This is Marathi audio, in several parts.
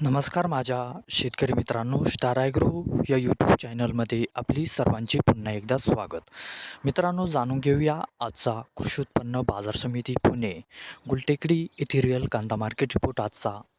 नमस्कार माझ्या शेतकरी मित्रांनो स्टार ॲग्रो या यूट्यूब चॅनलमध्ये आपली सर्वांचे पुन्हा एकदा स्वागत. मित्रांनो जाणून घेऊया आजचा कृषी उत्पन्न बाजार समिती पुणे गुलटेकडी इथिरियल कांदा मार्केट रिपोर्ट आजचा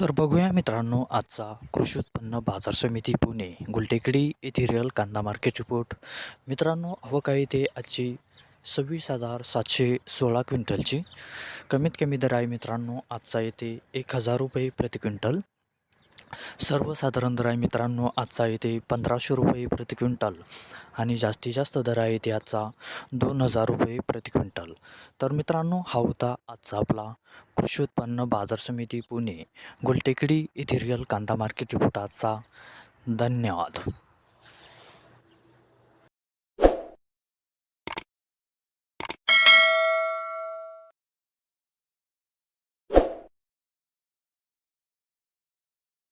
तर बघूया मित्रांनो आजचा कृषी उत्पन्न बाजार समिती पुणे गुलटेकडी इथेरियल कांदा मार्केट रिपोर्ट. मित्रांनो आवक इथे आजची सव्वीस हजार सातशे सोळा क्विंटलची. कमीत कमी दर आहे मित्रांनो आजचा येते एक हजार रुपये प्रति क्विंटल. सर्वसाधारण दर आहे मित्रांनो आजचा येते पंधराशे रुपये प्रति क्विंटल आणि जास्तीत जास्त दर आहे ते आजचा दोन हजार रुपये प्रति क्विंटल. तर मित्रांनो हा होता आजचा आपला कृषी उत्पन्न बाजार समिती पुणे गुलटेकडी इथिरियल कांदा मार्केट रिपोर्ट आजचा. धन्यवाद.